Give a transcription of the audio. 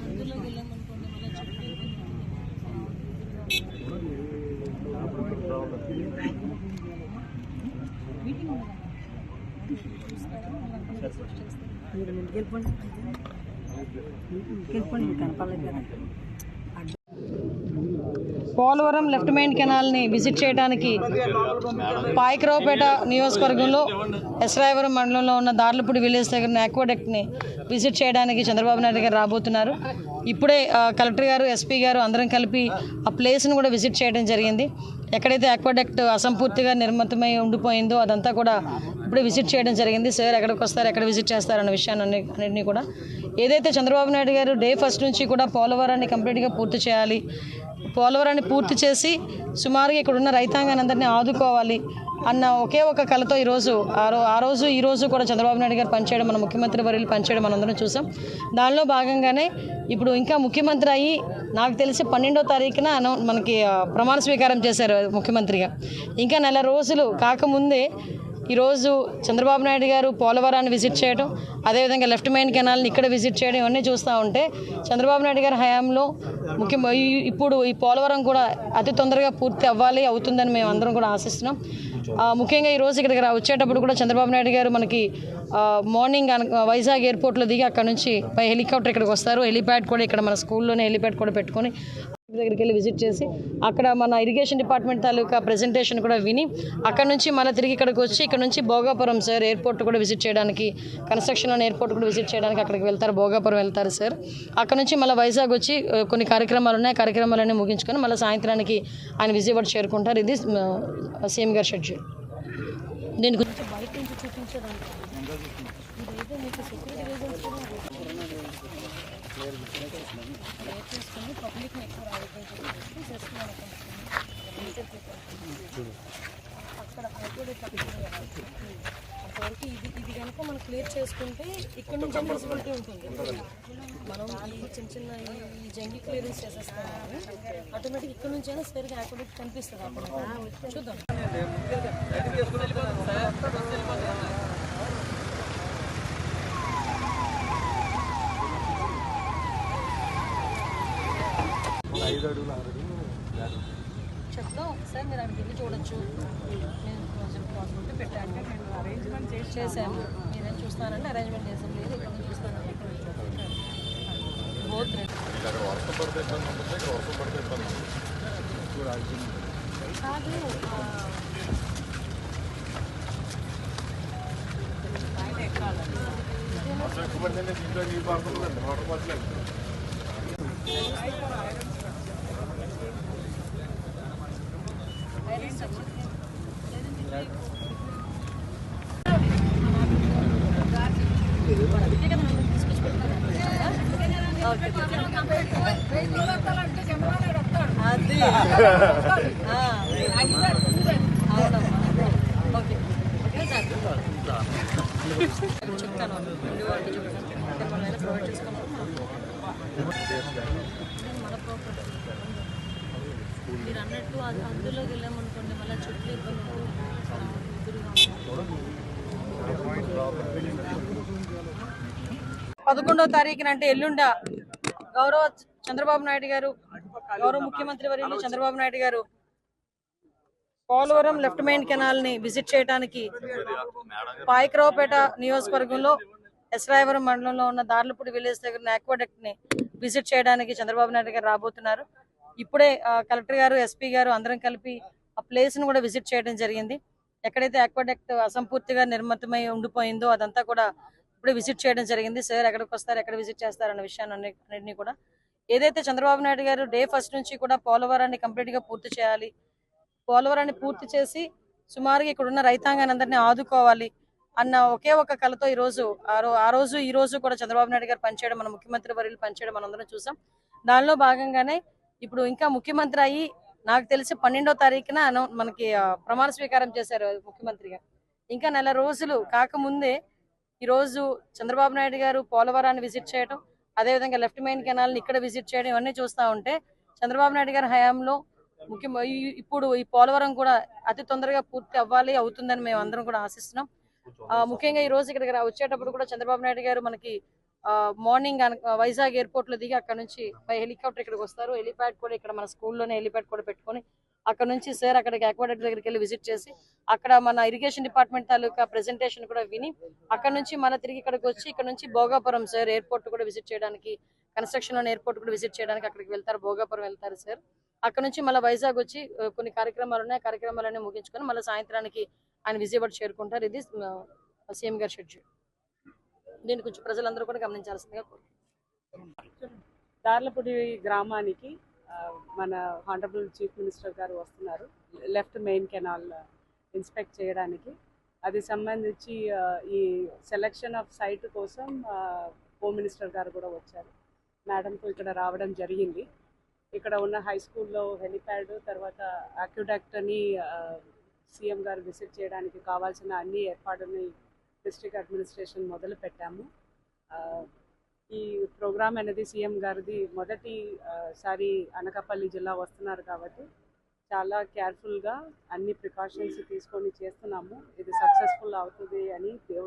అందులోకి వెళ్ళామనుకోండి మళ్ళీ మీటింగ్ మీరు ముందుకు వెళ్ళిపోండి వెళ్ళిపోండి కనపడలేదు కదా. పోలవరం లెఫ్ట్ మెయిన్ కెనాల్ని విజిట్ చేయడానికి పాయకరావుపేట నియోజకవర్గంలో ఎస్రాయవరం మండలంలో ఉన్న దార్లపూడి విలేజ్ దగ్గర ఆక్వాడక్ట్ని విజిట్ చేయడానికి చంద్రబాబు నాయుడు గారు రాబోతున్నారు. ఇప్పుడే కలెక్టర్ గారు ఎస్పీ గారు అందరం కలిపి ఆ ప్లేస్ను కూడా విజిట్ చేయడం జరిగింది. ఎక్కడైతే ఆక్వాడక్ట్ అసంపూర్తిగా నిర్మితమై ఉండిపోయిందో అదంతా కూడా ఇప్పుడే విజిట్ చేయడం జరిగింది. సార్ ఎక్కడికి వస్తారు ఎక్కడ విజిట్ చేస్తారు అన్న విషయాన్ని అన్నింటినీ కూడా. ఏదైతే చంద్రబాబు నాయుడు గారు డే ఫస్ట్ నుంచి కూడా పోలవరాన్ని కంప్లీట్గా పూర్తి చేయాలి పోలవరాన్ని పూర్తి చేసి సుమారుగా ఇక్కడ ఉన్న రైతాంగాన్ని అందరినీ ఆదుకోవాలి అన్న ఒకే ఒక కళతో ఈరోజు ఆ రో ఆ రోజు ఈ రోజు కూడా చంద్రబాబు నాయుడు గారు పనిచేయడం మన ముఖ్యమంత్రి వర్యులు పనిచేయడం మనందరం చూసాం. దానిలో భాగంగానే ఇప్పుడు ఇంకా ముఖ్యమంత్రి అయ్యి నాకు తెలిసి పన్నెండో తారీఖున మనకి ప్రమాణ స్వీకారం చేశారు ముఖ్యమంత్రిగా. ఇంకా నెల రోజులు కాకముందే ఈరోజు చంద్రబాబు నాయుడు గారు పోలవరాన్ని విజిట్ చేయడం అదేవిధంగా లెఫ్ట్ మెయిన్ కెనాల్ని ఇక్కడ విజిట్ చేయడం ఇవన్నీ చూస్తూ ఉంటే చంద్రబాబు నాయుడు గారి హయాంలో ముఖ్య ఇప్పుడు ఈ పోలవరం కూడా అతి తొందరగా పూర్తి అవ్వాలి అవుతుందని మేము అందరం కూడా ఆశిస్తున్నాం. ముఖ్యంగా ఈరోజు ఇక్కడికి వచ్చేటప్పుడు కూడా చంద్రబాబు నాయుడు గారు మనకి మార్నింగ్ వైజాగ్ ఎయిర్పోర్ట్లో దిగి అక్కడ నుంచి హెలికాప్టర్ ఇక్కడికి వస్తారు. హెలిప్యాడ్ కూడా ఇక్కడ మన స్కూల్లోనే హెలిప్యాడ్ కూడా పెట్టుకొని దగ్గరికి వెళ్ళి విజిట్ చేసి అక్కడ మన ఇరిగేషన్ డిపార్ట్మెంట్ తాలూకా ప్రెజెంటేషన్ కూడా విని అక్కడ నుంచి మళ్ళీ తిరిగి ఇక్కడికి వచ్చి ఇక్కడ నుంచి భోగాపురం సార్ ఎయిర్పోర్ట్ కూడా విజిట్ చేయడానికి కన్స్ట్రక్షన్ ఎయిర్పోర్ట్ కూడా విజిట్ చేయడానికి అక్కడికి వెళ్తారు భోగాపురం వెళ్తారు సార్. అక్కడ నుంచి మళ్ళీ వైజాగ్ వచ్చి కొన్ని కార్యక్రమాలు ఉన్నాయి కార్యక్రమాలన్నీ ముగించుకొని మళ్ళీ సాయంత్రానికి ఆయన విజయవాడ చేరుకుంటారు. ఇది సీఎం గారి షెడ్యూల్ దీని గురించి బయట నుంచి చూపించడానికి. ఇదైతే మీకు పబ్లిక్ని ఎక్కువ రావద్దని చెప్పి చేస్తున్నాను అక్కడ కూడా అంతవరకు ఇది ఇది కనుక మనం క్లియర్ చేసుకుంటే ఇక్కడ నుంచి విజిబిలిటీ ఉంటుంది మనం ఈ చిన్న చిన్న ఈ- జంగి క్లియరెన్స్ చేసేస్తాం ఆటోమేటిక్ ఇక్కడ నుంచి అయినా సరిగా యాక్టివిటీ కనిపిస్తుంది అప్పుడు చూద్దాం చెప్తాం సార్ మీరు అక్కడికి వెళ్ళి చూడొచ్చు. నేను కొంచెం పాసిబిలిటీ పెట్టాను నేను అరేంజ్మెంట్ చేసి చేశాను. మీరేం చూస్తానంటే అరేంజ్మెంట్ చేసాం లేదు ఇక్కడ నుంచి చూస్తానంటే ఇక్కడ నుంచి చూస్తాను బోత్ రెండు. కాదు ఆ, ఐరన్ స్ట్రక్చర్ అది ఆ, అవునమ్మా ఓకే ఓకే సార్ చెప్తాను ప్రొవైడ్ మీరు అన్నట్టు అది అందులోకి వెళ్ళామనుకోండి మళ్ళీ చుట్టూ ఇబ్బంది పదకొండవ తారీఖున అంటే ఎల్లుండ గౌరవ చంద్రబాబు నాయుడు గారు గౌరవ ముఖ్యమంత్రి వర్యులు చంద్రబాబు నాయుడు గారు పోలవరం లెఫ్ట్ మెయిన్ కెనాల్ని విజిట్ చేయడానికి పాయకరావుపేట నియోజకవర్గంలో ఎస్రాయవరం మండలంలో ఉన్న దార్లపూడి విలేజ్ దగ్గర ఆక్వాడక్ట్ని విజిట్ చేయడానికి చంద్రబాబు నాయుడు గారు రాబోతున్నారు. ఇప్పుడే కలెక్టర్ గారు ఎస్పీ గారు అందరం కలిపి ఆ ప్లేస్ను కూడా విజిట్ చేయడం జరిగింది. ఎక్కడైతే ఆక్వాడక్ట్ అసంపూర్తిగా నిర్మితమై ఉండిపోయిందో అదంతా కూడా ఇప్పుడే విజిట్ చేయడం జరిగింది. సార్ ఎక్కడికి వస్తారు ఎక్కడ విజిట్ చేస్తారు అన్న విషయాన్ని కూడా. ఏదైతే చంద్రబాబు నాయుడు గారు డే ఫస్ట్ నుంచి కూడా పోలవరాన్ని కంప్లీట్గా పూర్తి చేయాలి పోలవరాన్ని పూర్తి చేసి సుమారుగా ఇక్కడ ఉన్న రైతాంగాన్ని అందరినీ ఆదుకోవాలి అన్న ఒకే ఒక కళతో ఈ రోజు ఆ రో- ఆ రోజు ఈ రోజు కూడా చంద్రబాబు నాయుడు గారు పనిచేయడం మన ముఖ్యమంత్రి వర్యులు పనిచేయడం మనందరం చూసాం. దానిలో భాగంగానే ఇప్పుడు ఇంకా ముఖ్యమంత్రి అయ్యి నాకు తెలిసి పన్నెండో తారీఖున మనకి ప్రమాణ స్వీకారం చేశారు ముఖ్యమంత్రిగా. ఇంకా నెల రోజులు కాకముందే ఈరోజు చంద్రబాబు నాయుడు గారు పోలవరాన్ని విజిట్ చేయడం అదేవిధంగా లెఫ్ట్ మెయిన్ కెనాల్ని ఇక్కడ విజిట్ చేయడం ఇవన్నీ చూస్తూ ఉంటే చంద్రబాబు నాయుడు గారి హయాంలో ముఖ్య ఇప్పుడు ఈ పోలవరం కూడా అతి తొందరగా పూర్తి అవ్వాలి అవుతుందని మేము అందరం కూడా ఆశిస్తున్నాం. ఆ, ముఖ్యంగా ఈ రోజు ఇక్కడికి వచ్చేటప్పుడు కూడా చంద్రబాబు నాయుడు గారు మనకి మార్నింగ్ వైజాగ్ ఎయిర్పోర్ట్లో దిగి అక్కడ నుంచి బై హెలికాప్టర్ ఇక్కడికి వస్తారు. హెలిప్యాడ్ కూడా ఇక్కడ మన స్కూల్లోనే హెలిప్యాడ్ కూడా పెట్టుకొని అక్కడ నుంచి సార్ అక్కడికి అక్వాడక్ట్ దగ్గరికి వెళ్ళి విజిట్ చేసి అక్కడ మన ఇరిగేషన్ డిపార్ట్మెంట్ తాలూకా ప్రెజెంటేషన్ కూడా విని అక్కడ నుంచి మన తిరిగి ఇక్కడికి వచ్చి ఇక్కడ నుంచి భోగాపురం సార్ ఎయిర్పోర్ట్ కూడా విజిట్ చేయడానికి కన్స్ట్రక్షన్లోని ఎయిర్పోర్ట్ కూడా విజిట్ చేయడానికి అక్కడికి వెళ్తారు భోగాపురం వెళ్తారు సార్. అక్కడ నుంచి మళ్ళీ వైజాగ్ వచ్చి కొన్ని కార్యక్రమాలు ఉన్నాయి కార్యక్రమాలన్నీ ముగించుకొని మళ్ళీ సాయంత్రానికి ఆయన విజయవాడ చేరుకుంటారు. ఇది సీఎం గారి షెడ్యూల్ దీన్ని కొంచెం ప్రజలందరూ కూడా గమనించాల్సిందిగా కోరుతున్నాను. దార్లపూడి గ్రామానికి మన హానరబుల్ చీఫ్ మినిస్టర్ గారు వస్తున్నారు. లెఫ్ట్ మెయిన్ కెనాల్ ఇన్స్పెక్ట్ చేయడానికి. అది సంబంధించి ఈ సెలక్షన్ ఆఫ్ సైట్ కోసం హోమ్ మినిస్టర్ గారు కూడా వచ్చారు. మేడంకు ఇక్కడ రావడం జరిగింది. ఇక్కడ ఉన్న హై స్కూల్లో హెలిప్యాడ్ తర్వాత అక్యుడాక్ట్ని సీఎం గారు విజిట్ చేయడానికి కావాల్సిన అన్ని ఏర్పాటుని డిస్ట్రిక్ట్ అడ్మినిస్ట్రేషన్ మొదలు పెట్టాము ప్రోగ్రామ్ అనేది సీఎం గారిది మొదటి సారి అనకాపల్లి జిల్లా వస్తున్నారు కాబట్టి చాలా కేర్ఫుల్గా అన్ని ప్రికాషన్స్ తీసుకొని చేస్తున్నాము. ఇది సక్సెస్ఫుల్ అవుతుంది అని దేవుడు